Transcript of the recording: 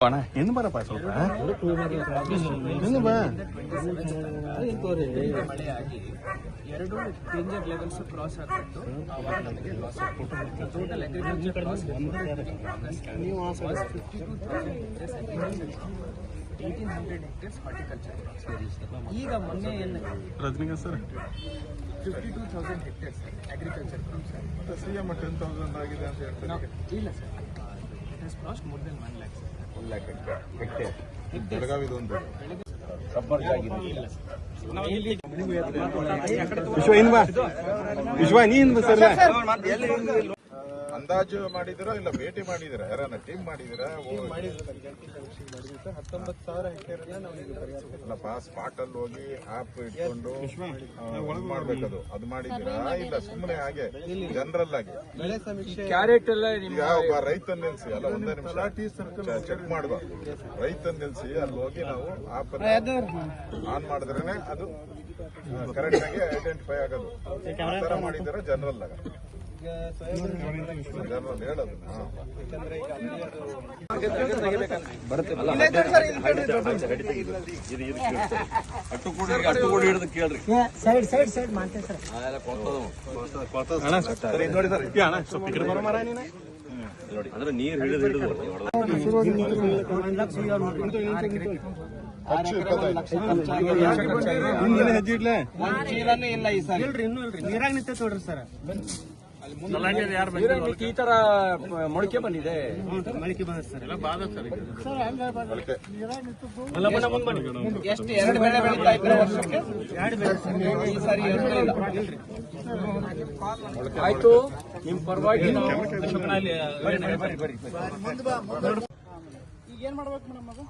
ಅಣ್ಣ ಹಿಂದ್ ಬರಪ್ಪ ಸ್ವಲ್ಪ ಹಿಂದ್ ಬಾ ಮಳೆಯಾಗಿ ಎರಡು ಡೇಂಜರ್ ಲೆವೆಲ್ಸ್ ಕ್ರಾಸ್ ಆಗ್ಬಿಟ್ಟು ಆವಾಗ ನಮಗೆ loss total agriculture loss fifty two thousand hectares agriculture eighteen hundred hectares horticulture ಈಗ ಮೊನ್ನೆ ಏನು Rajinikanth sir fifty two thousand hectares agriculture crops C M ten thousand ಆಗಿದೆ ಅಂತ ಹೇಳ್ತಾರೆ ಇಲ್ಲ sir has lost more than one lakhs ಬೆಳಗಾವಿದು ಒಂದು ಇಲ್ಲಿ ವಿಶ್ವ ಬಾ ವಿಶ್ವ ನೀನ್ ಸರ್ ಅಂದಾಜು ಮಾಡಿದಿರಾ ಇಲ್ಲ ಭೇಟಿ ಮಾಡಿದಿರಾ? ಯಾರನ್ನ ಟೀಮ್ ಮಾಡಿದಿರಾ? ಹತ್ತೊಂಬತ್ತು ಸಾವಿರ ಹೆಕ್ಟೇರ್ ಅಲ್ಲಪ್ಪ ಸ್ಪಾಟ್ ಅಲ್ಲಿ ಹೋಗಿ ಆಪ್ ಇಟ್ಕೊಂಡು ಮಾಡ್ಬೇಕದು. ಅದು ಮಾಡಿದಿರಾ ಇಲ್ಲ ಸುಮ್ಮನೆ ಹಾಗೆ ಜನರಲ್ ಆಗಿ ಕ್ಯಾರೆಟ್ ಎಲ್ಲ ಒಬ್ಬ ರೈತನ ನಿಲ್ಸಿ ಅಲ್ಲ ಒಂದೇ ನಿಮಿಷ. ಚೆಕ್ ಮಾಡುವ ರೈತನ ನಿಲ್ಸಿ ಅಲ್ಲಿ ಹೋಗಿ ನಾವು ಆಪ್ ಆನ್ ಮಾಡಿದ್ರೇನೆ ಅದು ಕರೆಕ್ಟ್ ಆಗಿ ಐಡೆಂಟಿಫೈ ಆಗೋದು. ಮಾಡಿದಿರಾ ಜನರಲ್ ಆಗ ಈಗ ನೀನು. ಅಂದ್ರೆ ನೀರ್ ಹಿಡಿದು ಹಿಡಿದು ಹೆಜ್ಜೆ ಇಲ್ಲ ಈ ಸಾರಿ. ಇಲ್ರಿ ಇನ್ನೂ ಇಲ್ರಿ. ನೀರಾಗ ನಿಂತೈತೆ ನೋಡ್ರಿ ಸರ್. ಈ ತರ ಮೊಳಕೆ ಬಂದಿದೆ. ಮಳಿಕೆ ಬಂದ ಸರ್ ಮೊಳಕೆ. ಎಷ್ಟು ಎರಡು ಬೆಳೆ ಬೆಳೀತಾ ಇದ್ರೆ ವರ್ಷಕ್ಕೆ? ಈ ಸಾರಿ ಆಯ್ತು ನಿಮ್ ಪರವಾಗಿ ಈಗ ಏನ್ ಮಾಡ್ಬೇಕು ಮೇಡಮ್ ಅದು